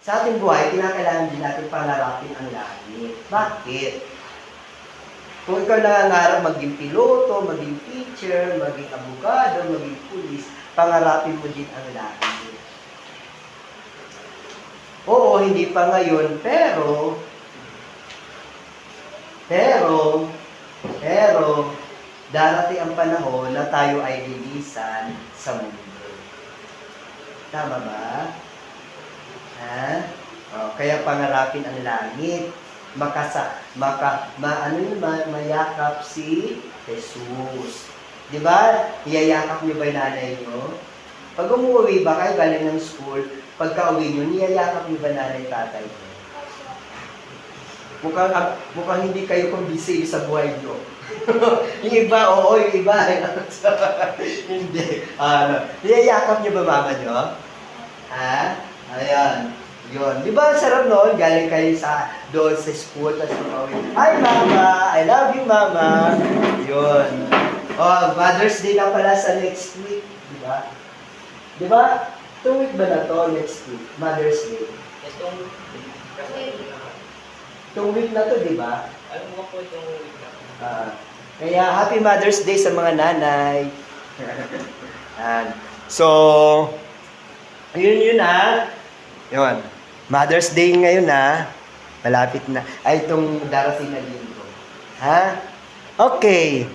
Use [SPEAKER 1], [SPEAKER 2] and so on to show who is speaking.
[SPEAKER 1] Sa ating buhay, kinakailangan din natin pangarapin ang langit. Bakit? Kung ikaw nangangarap maging piloto, maging teacher, maging abogado, maging pulis, pangarapin mo din ang langit. Oo, hindi pa ngayon, pero, pero, pero, darating ang panahon na tayo ay lilisan sa mundo. Tama ba? Ha? O, kaya pangarapin ang langit. Makasa, maka, ma, ano yun, ma, mayakap si Jesus. Di ba? Iyayakap niyo ba yung nanay niyo? Pag umuwi ba kayo galing ng school, pagka uwi niyo, niyayakap niyo ba nanay tatay niyo? Mukhang, ah, mukhang hindi kayo kumbisi sa buhay niyo. yung iba, oo, yung iba. hindi. Ano, niyayakap niyo ba mama niyo? Ha? Ayan. Yun. Di ba sarap noon? Galing kayo sa doon sa school, tapos pauwi. Hi, Mama! I love you, Mama! Yun. Oh, Mother's Day na pala sa next week. Di ba? Di ba? Two week ba na to next week? Mother's Day.
[SPEAKER 2] Itong,
[SPEAKER 1] Two week na to, di ba?
[SPEAKER 2] alam mo po itong week na.
[SPEAKER 1] Ah, kaya Happy Mother's Day sa mga nanay. Yan. So, yun yun na. Yun. Mother's Day ngayon na. Malapit na. Ay, itong darating na linggo. Ha? Okay.